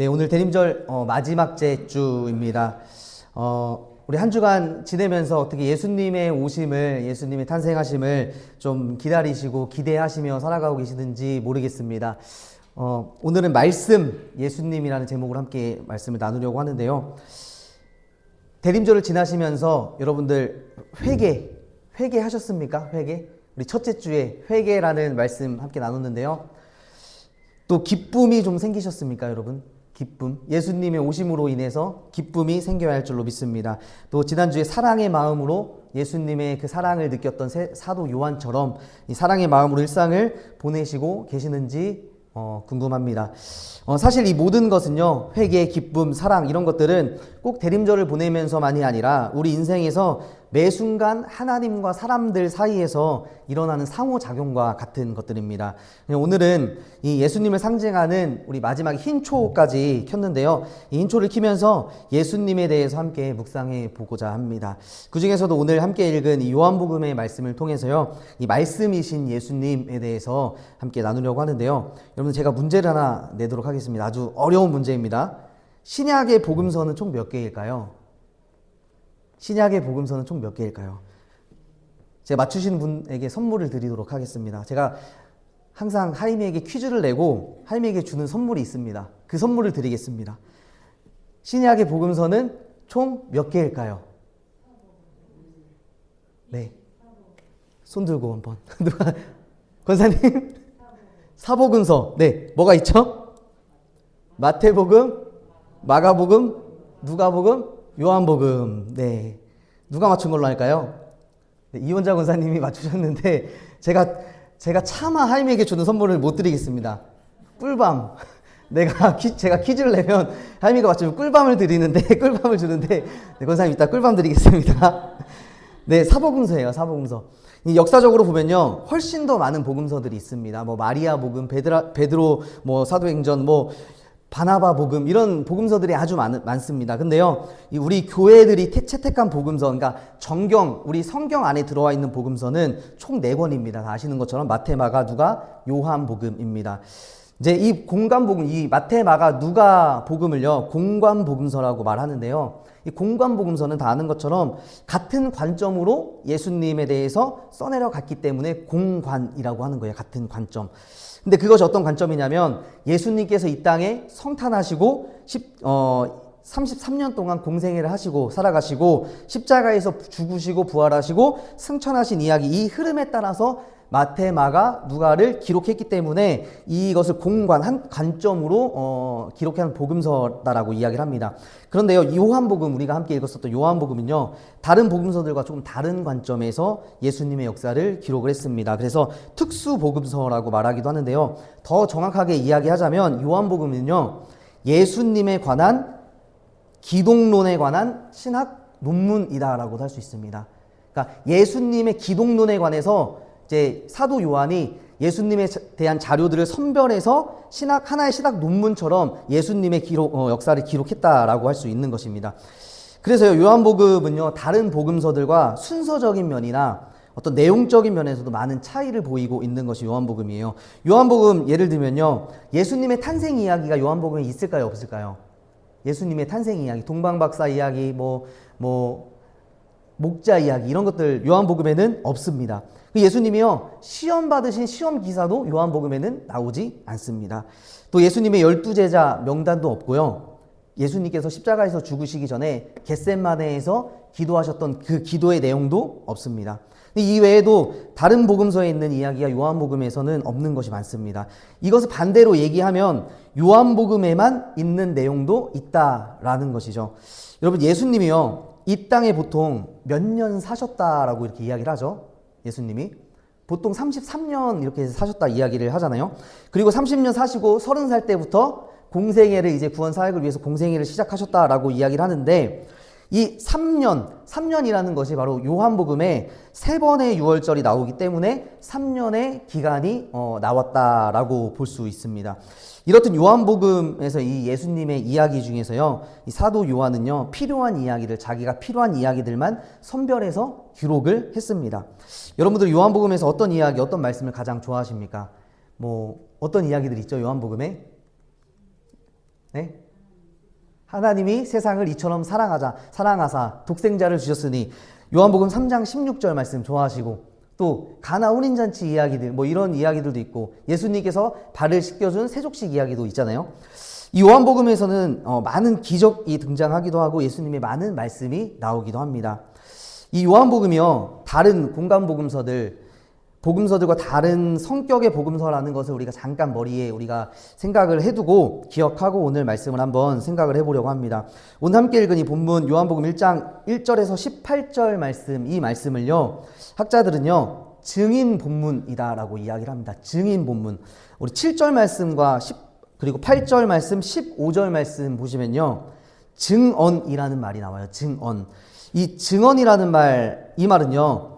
네, 오늘 대림절 어, 마지막째 주입니다. 어, 우리 한 주간 지내면서 어떻게 예수님의 오심을, 예수님의 탄생하심을 좀 기다리시고 기대하시며 살아가고 계시는지 모르겠습니다. 어, 오늘은 말씀 예수님이라는 제목으로 함께 말씀을 나누려고 하는데요. 대림절을 지나시면서 여러분들 회개, 회개하셨습니까? 회개? 우리 첫째 주에 회개라는 말씀 함께 나눴는데요. 또 기쁨이 좀 생기셨습니까, 여러분? 기쁨. 예수님의 오심으로 인해서 기쁨이 생겨야 할 줄로 믿습니다. 또 지난주에 사랑의 마음으로 예수님의 그 사랑을 느꼈던 세- 사도 요한처럼 이 사랑의 마음으로 일상을 보내시고 계시는지 어, 궁금합니다. 어, 사실 이 모든 것은요, 회개, 기쁨, 사랑, 이런 것들은 꼭 대림절을 보내면서만이 아니라 우리 인생에서 매 순간 하나님과 사람들 사이에서 일어나는 상호작용과 같은 것들입니다. 오늘은 이 예수님을 상징하는 우리 마지막 흰 초까지 켰는데요. 이 흰 초를 키면서 예수님에 대해서 함께 묵상해 보고자 합니다. 그 중에서도 오늘 함께 읽은 이 요한복음의 말씀을 통해서요. 이 말씀이신 예수님에 대해서 함께 나누려고 하는데요. 여러분 제가 문제를 하나 내도록 하겠습니다. 아주 어려운 문제입니다. 신약의 복음서는 총 몇 개일까요? 신약의 복음서는 총 몇 개일까요? 제가 맞추시는 분에게 선물을 드리도록 하겠습니다. 제가 항상 하임이에게 퀴즈를 내고 하임이에게 주는 선물이 있습니다. 그 선물을 드리겠습니다. 신약의 복음서는 총 몇 개일까요? 네. 손 들고 한번. 누가 권사님? 사복음서. 네. 뭐가 있죠? 마태복음, 마가복음, 누가복음, 요한복음. 네. 누가 맞춘 걸로 할까요? 네, 이원자 권사님이 맞추셨는데 제가 제가 차마 하임에게 주는 선물을 못 드리겠습니다. 꿀밤. 내가 퀴- 제가 퀴즈를 내면 하임이가 맞추면 꿀밤을 드리는데 꿀밤을 주는데 네, 권사님 이따 꿀밤 드리겠습니다. 네, 사복음서예요. 사복음서. 이 역사적으로 보면요. 훨씬 더 많은 복음서들이 있습니다. 뭐 마리아 복음, 베드라, 베드로 뭐 사도행전 뭐 바나바 복음 이런 복음서들이 아주 많, 많습니다. 근데요, 이 우리 교회들이 태- 채택한 복음서, 그러니까 정경, 우리 성경 안에 들어와 있는 복음서는 총 네 권입니다. 다 아시는 것처럼 마태, 마가, 누가, 요한 복음입니다. 이제 이 공간 복음, 이 마태, 마가, 누가 복음을요, 공관 복음서라고 말하는데요. 이 공관 복음서는 다 아는 것처럼 같은 관점으로 예수님에 대해서 써내려 갔기 때문에 공관이라고 하는 거예요. 같은 관점. 근데 그것이 어떤 관점이냐면 예수님께서 이 땅에 성탄하시고 10, 어, 33년 동안 공생애를 하시고 살아가시고 십자가에서 죽으시고 부활하시고 승천하신 이야기 이 흐름에 따라서 마태, 마가, 누가를 기록했기 때문에 이것을 공관 한 관점으로 어, 기록한 복음서다라고 이야기를 합니다. 그런데요, 요한복음 우리가 함께 읽었었던 요한복음은요, 다른 복음서들과 조금 다른 관점에서 예수님의 역사를 기록을 했습니다. 그래서 특수 복음서라고 말하기도 하는데요. 더 정확하게 이야기하자면 요한복음은요, 예수님에 관한 기독론에 관한 신학 논문이다라고도 할 수 있습니다. 그러니까 예수님의 기독론에 관해서 이제 사도 요한이 예수님에 자- 대한 자료들을 선별해서 신학 하나의 신학 논문처럼 예수님의 기록 어, 역사를 기록했다라고 할 수 있는 것입니다. 그래서요 요한복음은요 다른 복음서들과 순서적인 면이나 어떤 내용적인 면에서도 많은 차이를 보이고 있는 것이 요한복음이에요. 요한복음 예를 들면요 예수님의 탄생 이야기가 요한복음에 있을까요 없을까요? 예수님의 탄생 이야기, 동방박사 이야기, 뭐, 뭐, 목자 이야기, 이런 것들 요한복음에는 없습니다. 그 예수님이요, 시험 받으신 시험 기사도 요한복음에는 나오지 않습니다. 또 예수님의 열두 제자 명단도 없고요. 예수님께서 십자가에서 죽으시기 전에 겟셋마네에서 기도하셨던 그 기도의 내용도 없습니다. 이 외에도 다른 복음서에 있는 이야기가 요한복음에서는 없는 것이 많습니다. 이것을 반대로 얘기하면 요한복음에만 있는 내용도 있다라는 것이죠. 여러분 예수님이요 이 땅에 보통 몇 년 사셨다라고 이렇게 이야기를 하죠. 예수님이 보통 33년 이렇게 사셨다 이야기를 하잖아요. 그리고 30년 사시고 30살 때부터 공생애를 이제 구원 사역을 위해서 공생애를 시작하셨다라고 이야기를 하는데 이 3년, 3년이라는 것이 바로 요한복음에 세 번의 유월절이 나오기 때문에 3년의 기간이 어, 나왔다라고 볼 수 있습니다. 이렇듯 요한복음에서 이 예수님의 이야기 중에서요, 이 사도 요한은요, 필요한 이야기를, 자기가 필요한 이야기들만 선별해서 기록을 했습니다. 여러분들 요한복음에서 어떤 이야기, 어떤 말씀을 가장 좋아하십니까? 뭐, 어떤 이야기들 있죠, 요한복음에? 네? 하나님이 세상을 이처럼 사랑하자 사랑하사 독생자를 주셨으니 요한복음 3장 16절 말씀 좋아하시고 또 가나 혼인 잔치 이야기들 뭐 이런 이야기들도 있고 예수님께서 발을 씻겨준 세족식 이야기도 있잖아요. 이 요한복음에서는 어, 많은 기적이 등장하기도 하고 예수님의 많은 말씀이 나오기도 합니다. 이 요한복음이요 다른 공간 복음서들 복음서들과 다른 성격의 복음서라는 것을 우리가 잠깐 머리에 우리가 생각을 해두고 기억하고 오늘 말씀을 한번 생각을 해보려고 합니다. 오늘 함께 읽은 이 본문 요한복음 1장 1절에서 18절 말씀 이 말씀을요 학자들은요 증인 본문이다라고 이야기를 합니다. 증인 본문. 우리 7절 말씀과 10 그리고 8절 말씀, 15절 말씀 보시면요 증언이라는 말이 나와요. 증언. 이 증언이라는 말, 이 말은요,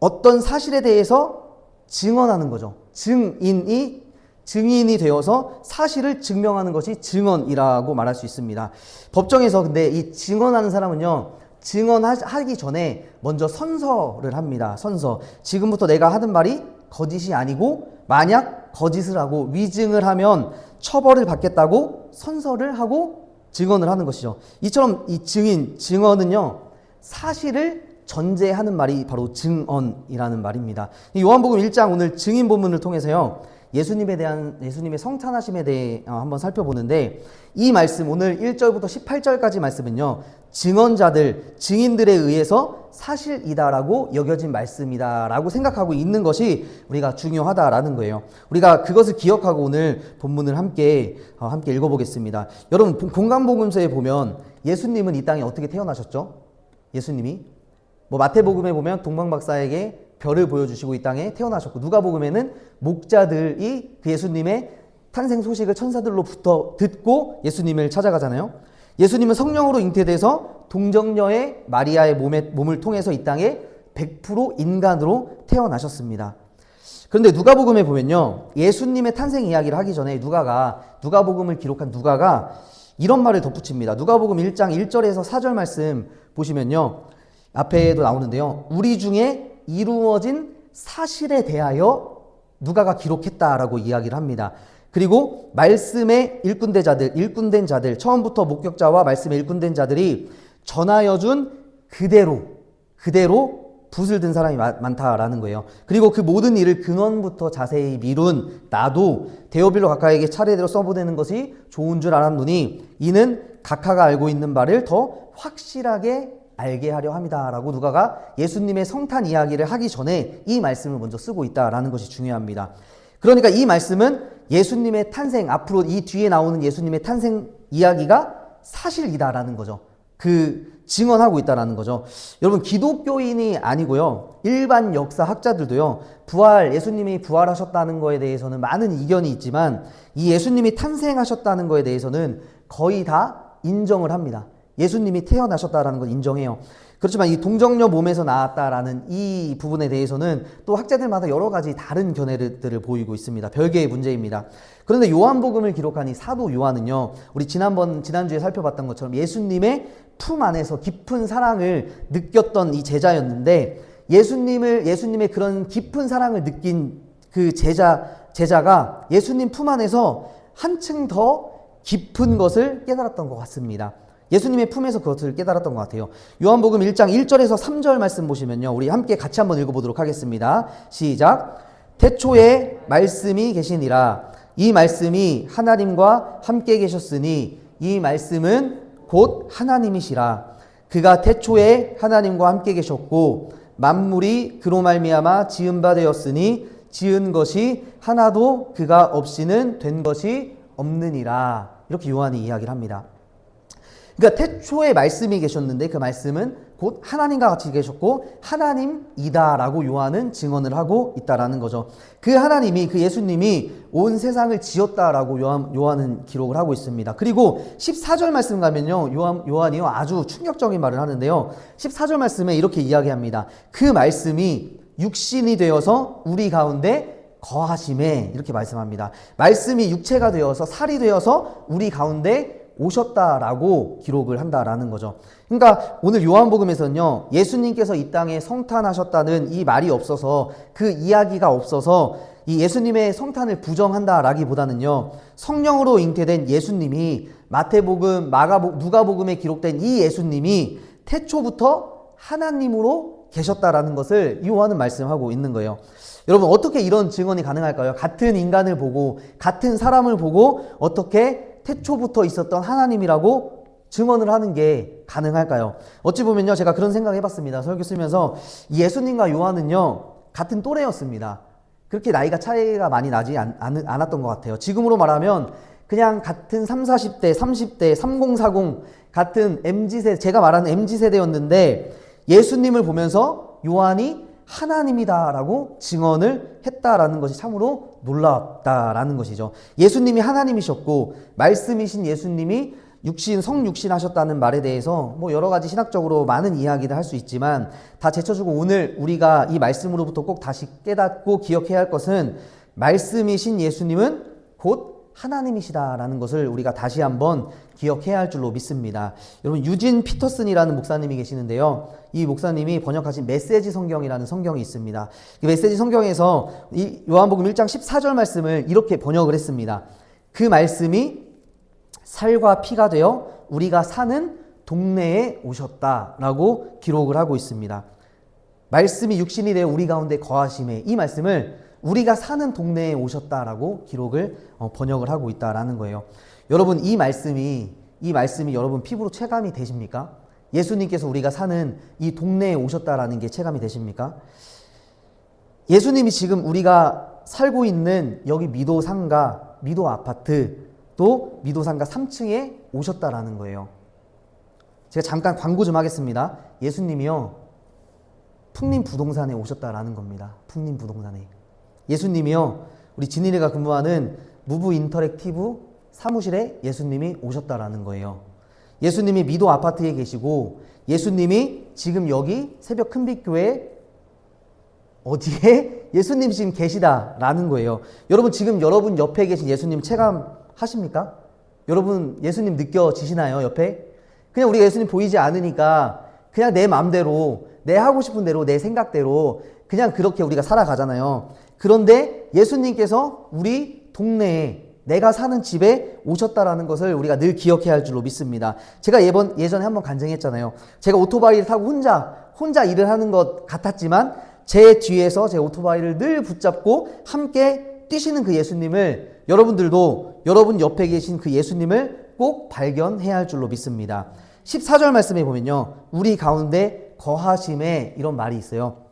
어떤 사실에 대해서 증언하는 거죠. 증인이 증인이 되어서 사실을 증명하는 것이 증언이라고 말할 수 있습니다. 법정에서 근데 이 증언하는 사람은요, 증언하기 전에 먼저 선서를 합니다. 선서. 지금부터 내가 하는 말이 거짓이 아니고 만약 거짓을 하고 위증을 하면 처벌을 받겠다고 선서를 하고 증언을 하는 것이죠. 이처럼 이 증인, 증언은요, 사실을 전제하는 말이 바로 증언이라는 말입니다. 이 요한복음 1장 오늘 증인 본문을 통해서요. 예수님에 대한 예수님의 성탄하심에 대해 어, 한번 살펴보는데 이 말씀 오늘 1절부터 18절까지 말씀은요. 증언자들, 증인들에 의해서 사실이다라고 여겨진 말씀이다라고 생각하고 있는 것이 우리가 중요하다라는 거예요. 우리가 그것을 기억하고 오늘 본문을 함께 어, 함께 읽어보겠습니다. 여러분 공간복음서에 보면 예수님은 이 땅에 어떻게 태어나셨죠? 예수님이 뭐 마태복음에 보면 동방 박사에게 별을 보여주시고 이 땅에 태어나셨고 누가복음에는 목자들이 그 예수님의 탄생 소식을 천사들로부터 듣고 예수님을 찾아가잖아요. 예수님은 성령으로 잉태돼서 동정녀의 마리아의 몸에, 몸을 통해서 이 땅에 100% 인간으로 태어나셨습니다. 그런데 누가복음에 보면요. 예수님의 탄생 이야기를 하기 전에 누가가 누가복음을 기록한 누가가 이런 말을 덧붙입니다. 누가복음 1장 1절에서 4절 말씀 보시면요. 앞에도 나오는데요. 우리 중에 이루어진 사실에 대하여 누가가 기록했다라고 이야기를 합니다. 그리고 말씀의 일꾼된 자들, 일꾼된 자들, 처음부터 목격자와 말씀의 일꾼된 자들이 전하여 준 그대로, 그대로 붓을 든 사람이 많다라는 거예요. 그리고 그 모든 일을 근원부터 자세히 미룬 나도 데오빌로 각하에게 차례대로 써보내는 것이 좋은 줄 알았노니 이는 각하가 알고 있는 바를 더 확실하게 알게 하려 합니다라고 누가가 예수님의 성탄 이야기를 하기 전에 이 말씀을 먼저 쓰고 있다라는 것이 중요합니다. 그러니까 이 말씀은 예수님의 탄생 앞으로 이 뒤에 나오는 예수님의 탄생 이야기가 사실이다라는 거죠. 그 증언하고 있다라는 거죠. 여러분 기독교인이 아니고요. 일반 역사 학자들도요. 부활 예수님이 부활하셨다는 거에 대해서는 많은 이견이 있지만 이 예수님이 탄생하셨다는 거에 대해서는 거의 다 인정을 합니다. 예수님이 태어나셨다라는 걸 인정해요. 그렇지만 이 동정녀 몸에서 나왔다라는 이 부분에 대해서는 또 학자들마다 여러 가지 다른 견해들을 보이고 있습니다. 별개의 문제입니다. 그런데 요한복음을 기록한 이 사도 요한은요, 우리 지난번, 지난주에 살펴봤던 것처럼 예수님의 품 안에서 깊은 사랑을 느꼈던 이 제자였는데 예수님을, 예수님의 그런 깊은 사랑을 느낀 그 제자, 제자가 예수님 품 안에서 한층 더 깊은 것을 깨달았던 것 같습니다. 예수님의 품에서 그것을 깨달았던 것 같아요. 요한복음 1장 1절에서 3절 말씀 보시면요. 우리 함께 같이 한번 읽어보도록 하겠습니다. 시작. 태초에 말씀이 계시니라. 이 말씀이 하나님과 함께 계셨으니 이 말씀은 곧 하나님이시라. 그가 태초에 하나님과 함께 계셨고 만물이 그로 말미암아 지은 바 되었으니 지은 것이 하나도 그가 없이는 된 것이 없느니라. 이렇게 요한이 이야기를 합니다. 그러니까 태초에 말씀이 계셨는데 그 말씀은 곧 하나님과 같이 계셨고 하나님이다라고 요한은 증언을 하고 있다라는 거죠. 그 하나님이 그 예수님이 온 세상을 지었다라고 요한, 요한은 기록을 하고 있습니다. 그리고 14절 말씀 가면요. 요한, 요한이요. 아주 충격적인 말을 하는데요. 14절 말씀에 이렇게 이야기합니다. 그 말씀이 육신이 되어서 우리 가운데 거하심에 이렇게 말씀합니다. 말씀이 육체가 되어서 살이 되어서 우리 가운데 오셨다라고 기록을 한다라는 거죠. 그러니까 오늘 요한복음에서는요, 예수님께서 이 땅에 성탄하셨다는 이 말이 없어서 그 이야기가 없어서 이 예수님의 성탄을 부정한다라기보다는요, 성령으로 잉태된 예수님이 마태복음, 마가복, 누가복음에 기록된 이 예수님이 태초부터 하나님으로 계셨다라는 것을 요한은 말씀하고 있는 거예요. 여러분 어떻게 이런 증언이 가능할까요? 같은 인간을 보고 같은 사람을 보고 어떻게 태초부터 있었던 하나님이라고 증언을 하는 게 가능할까요? 어찌 보면요 제가 그런 생각 해봤습니다. 설교 쓰면서 예수님과 요한은요 같은 또래였습니다. 그렇게 나이가 차이가 많이 나지 않, 않, 않았던 것 같아요. 지금으로 말하면 그냥 같은 3, 40대, 30대, 3040 같은 MZ세대, 제가 말하는 MZ세대였는데 예수님을 보면서 요한이 하나님이다라고 증언을 했다라는 것이 참으로 놀랍다라는 것이죠. 예수님이 하나님이셨고 말씀이신 예수님이 육신 성육신 하셨다는 말에 대해서 뭐 여러 가지 신학적으로 많은 이야기를 할 수 있지만 다 제쳐주고 오늘 우리가 이 말씀으로부터 꼭 다시 깨닫고 기억해야 할 것은 말씀이신 예수님은 곧 하나님이시다라는 것을 우리가 다시 한번 기억해야 할 줄로 믿습니다. 여러분 유진 피터슨이라는 목사님이 계시는데요. 이 목사님이 번역하신 메시지 성경이라는 성경이 있습니다. 이 메시지 성경에서 이 요한복음 1장 14절 말씀을 이렇게 번역을 했습니다. 그 말씀이 살과 피가 되어 우리가 사는 동네에 오셨다라고 기록을 하고 있습니다. 말씀이 육신이 되어 우리 가운데 거하심에 이 말씀을 우리가 사는 동네에 오셨다라고 기록을 어, 번역을 하고 있다라는 거예요. 여러분 이 말씀이 이 말씀이 여러분 피부로 체감이 되십니까? 예수님께서 우리가 사는 이 동네에 오셨다라는 게 체감이 되십니까? 예수님이 지금 우리가 살고 있는 여기 미도 상가, 미도 아파트, 또 미도 상가 3층에 오셨다라는 거예요. 제가 잠깐 광고 좀 하겠습니다. 예수님이요. 풍림 부동산에 오셨다라는 겁니다. 풍림 부동산에. 예수님이요. 우리 진일이가 근무하는 무브 인터랙티브 사무실에 예수님이 오셨다라는 거예요. 예수님이 미도 아파트에 계시고 예수님이 지금 여기 새벽 큰빛교회 어디에 예수님 지금 계시다라는 거예요. 여러분 지금 여러분 옆에 계신 예수님 체감하십니까? 여러분 예수님 느껴지시나요? 옆에? 그냥 우리가 예수님 보이지 않으니까 그냥 내 마음대로 내 하고 싶은 대로 내 생각대로 그냥 그렇게 우리가 살아가잖아요. 그런데 예수님께서 우리 동네에 내가 사는 집에 오셨다라는 것을 우리가 늘 기억해야 할 줄로 믿습니다. 제가 예번, 예전에 한번 간증했잖아요. 제가 오토바이를 타고 혼자, 혼자 일을 하는 것 같았지만 제 뒤에서 제 오토바이를 늘 붙잡고 함께 뛰시는 그 예수님을 여러분들도 여러분 옆에 계신 그 예수님을 꼭 발견해야 할 줄로 믿습니다. 14절 말씀에 보면요. 우리 가운데 거하심에 이런 말이 있어요.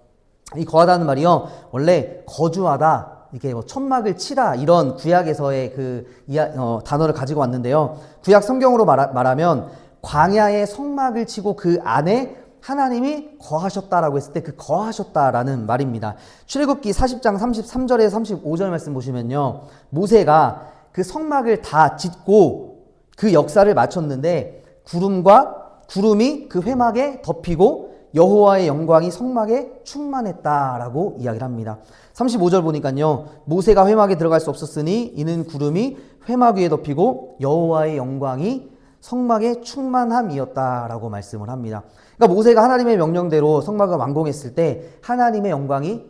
이 거하다는 말이요. 원래 거주하다, 이렇게 뭐 천막을 치다 이런 구약에서의 그 이야, 어, 단어를 가지고 왔는데요. 구약 성경으로 말하, 말하 면 광야에 성막을 치고 그 안에 하나님이 거하셨다라고 했을 때 그 거하셨다라는 말입니다. 출애굽기 40장 33절에 35절 말씀 보시면요. 모세가 그 성막을 다 짓고 그 역사를 마쳤는데 구름과 구름이 그 회막에 덮이고 여호와의 영광이 성막에 충만했다라고 이야기를 합니다. 35절 보니까요. 모세가 회막에 들어갈 수 없었으니 이는 구름이 회막 위에 덮이고 여호와의 영광이 성막의 충만함이었다라고 말씀을 합니다. 그러니까 모세가 하나님의 명령대로 성막을 완공했을 때 하나님의 영광이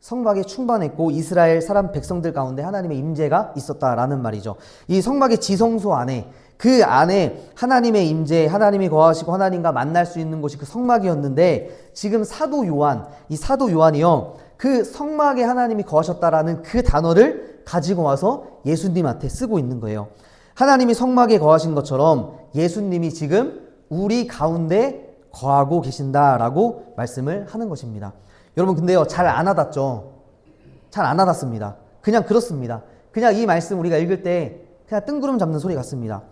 성막에 충만했고 이스라엘 사람 백성들 가운데 하나님의 임재가 있었다라는 말이죠. 이 성막의 지성소 안에 그 안에 하나님의 임재, 하나님이 거하시고 하나님과 만날 수 있는 곳이 그 성막이었는데 지금 사도 요한, 이 사도 요한이요. 그 성막에 하나님이 거하셨다라는 그 단어를 가지고 와서 예수님한테 쓰고 있는 거예요. 하나님이 성막에 거하신 것처럼 예수님이 지금 우리 가운데 거하고 계신다라고 말씀을 하는 것입니다. 여러분 근데요 잘 안 와닿죠? 잘 안 와닿습니다. 그냥 그렇습니다. 그냥 이 말씀 우리가 읽을 때 그냥 뜬구름 잡는 소리 같습니다.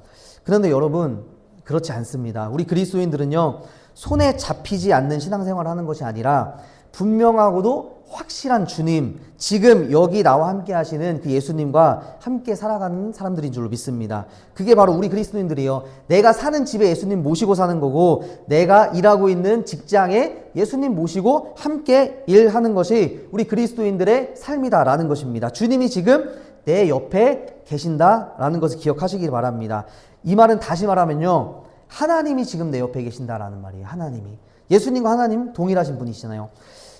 그런데 여러분 그렇지 않습니다. 우리 그리스도인들은요 손에 잡히지 않는 신앙생활을 하는 것이 아니라 분명하고도 확실한 주님, 지금 여기 나와 함께 하시는 그 예수님과 함께 살아가는 사람들인 줄로 믿습니다. 그게 바로 우리 그리스도인들이요. 내가 사는 집에 예수님 모시고 사는 거고, 내가 일하고 있는 직장에 예수님 모시고 함께 일하는 것이 우리 그리스도인들의 삶이다라는 것입니다. 주님이 지금 내 옆에 계신다라는 것을 기억하시길 바랍니다. 이 말은 다시 말하면요. 하나님이 지금 내 옆에 계신다라는 말이에요. 하나님이. 예수님과 하나님 동일하신 분이시잖아요.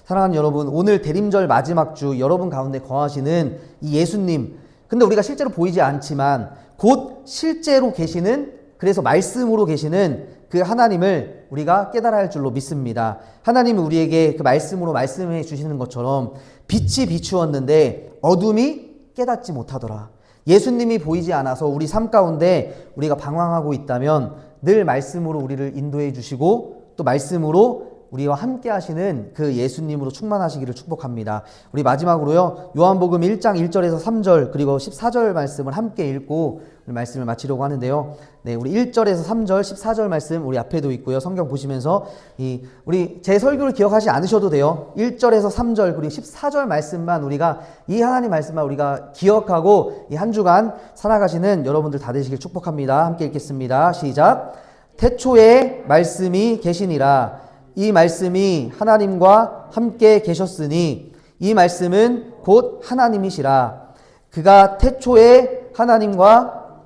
사랑하는 여러분, 오늘 대림절 마지막 주 여러분 가운데 거하시는 이 예수님. 근데 우리가 실제로 보이지 않지만 곧 실제로 계시는 그래서 말씀으로 계시는 그 하나님을 우리가 깨달아야 할 줄로 믿습니다. 하나님은 우리에게 그 말씀으로 말씀해 주시는 것처럼 빛이 비추었는데 어둠이 깨닫지 못하더라. 예수님이 보이지 않아서 우리 삶 가운데 우리가 방황하고 있다면 늘 말씀으로 우리를 인도해 주시고 또 말씀으로 우리와 함께 하시는 그 예수님으로 충만하시기를 축복합니다. 우리 마지막으로요. 요한복음 1장 1절에서 3절 그리고 14절 말씀을 함께 읽고 말씀을 마치려고 하는데요. 네, 우리 1절에서 3절, 14절 말씀 우리 앞에도 있고요. 성경 보시면서 이 우리 제 설교를 기억하지 않으셔도 돼요. 1절에서 3절 그리고 14절 말씀만 우리가 이 하나님 말씀만 우리가 기억하고 이 한 주간 살아가시는 여러분들 다 되시길 축복합니다. 함께 읽겠습니다. 시작. 태초에 말씀이 계시니라 이 말씀이 하나님과 함께 계셨으니 이 말씀은 곧 하나님이시라. 그가 태초에 하나님과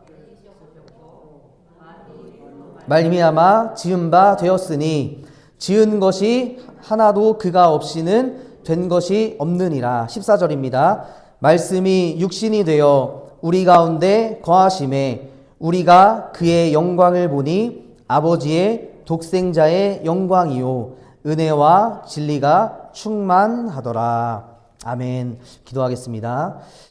말미암아 지은 바 되었으니 지은 것이 하나도 그가 없이는 된 것이 없느니라. 14절입니다. 말씀이 육신이 되어 우리 가운데 거하심에 우리가 그의 영광을 보니 아버지의 독생자의 영광이요 은혜와 진리가 충만하더라. 아멘. 기도하겠습니다.